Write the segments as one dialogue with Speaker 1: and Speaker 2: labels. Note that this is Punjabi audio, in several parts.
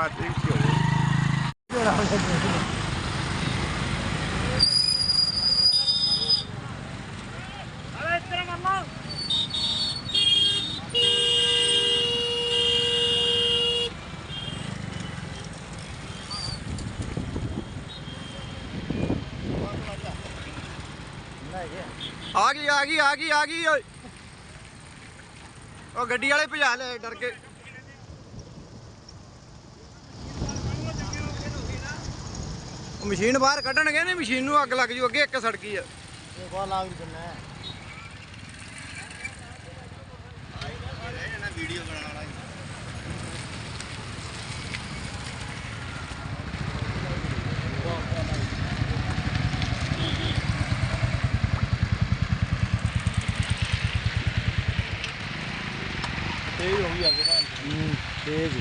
Speaker 1: ਪਾਤੀ ਕੀ ਹੋਵੇ ਆ ਗਈ ਆ ਗਈ ਆ ਗਈ ਆ ਗਈ, ਓਏ। ਉਹ ਗੱਡੀ ਵਾਲੇ ਭਜਾ ਲੈ ਡਰ ਕੇ। ਮਸ਼ੀਨ ਬਾਹਰ ਕੱਢਣਗੇ ਨੇ ਮਸ਼ੀਨ ਨੂੰ ਅੱਗ ਲੱਗ ਜੂ ਅੱਗੇ ਇੱਕ ਸੜਕੀ ਆ।
Speaker 2: ਬਹੁਤ ਲਾਗ ਦਿੰਨਾ ਹੈ
Speaker 1: ਵੀਡੀਓ ਬਣਾਉਣ ਵਾਲਾ
Speaker 2: ਤੇਜ਼ ਹੋ ਗਈ ਅੱਗੇ ਤੇਜ਼।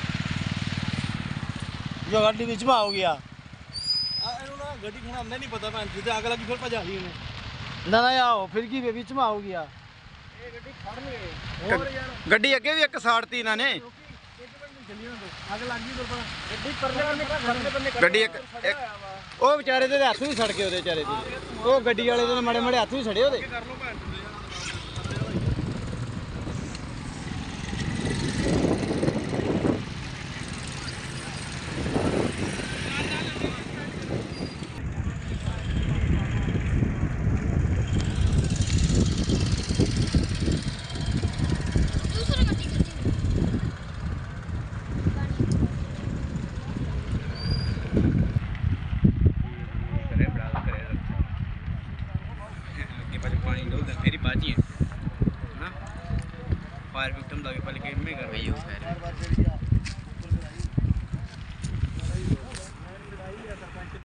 Speaker 2: ਜੋ ਗੱਡੀ ਵਿੱਚ ਹੋ ਗਿਆ। ਗੱਡੀ ਨਹੀਂ ਪਤਾ ਜਿੱਦੇ ਫਿਰ ਭਜਾ ਲਈ ਨਾ ਨਾ ਆਓ ਫਿਰ ਕੀ ਵੇ ਵਿੱਚ ਮਾ ਹੋ ਗਿਆ ਇਹ ਗੱਡੀ ਖੜਨਗੇ ਹੋਰ ਯਾਰ।
Speaker 1: ਗੱਡੀ ਅੱਗੇ ਵੀ ਇੱਕ ਸਾੜਤੀ ਇਹਨਾਂ ਨੇ।
Speaker 2: ਗੱਡੀ
Speaker 1: ਇੱਕ ਉਹ ਵਿਚਾਰੇ ਦੇ ਹੱਥ ਵੀ ਸੜ ਗਏ ਉਹਦੇ ਵਿਚਾਰੇ ਦੇ। ਉਹ ਗੱਡੀ ਵਾਲੇ ਦੇ ਮਾੜੇ ਮਾੜੇ ਹੱਥ ਵੀ ਸੜੇ ਉਹਦੇ।
Speaker 2: फायर विक्टिम दगे पहले गेम में कर रही हूँ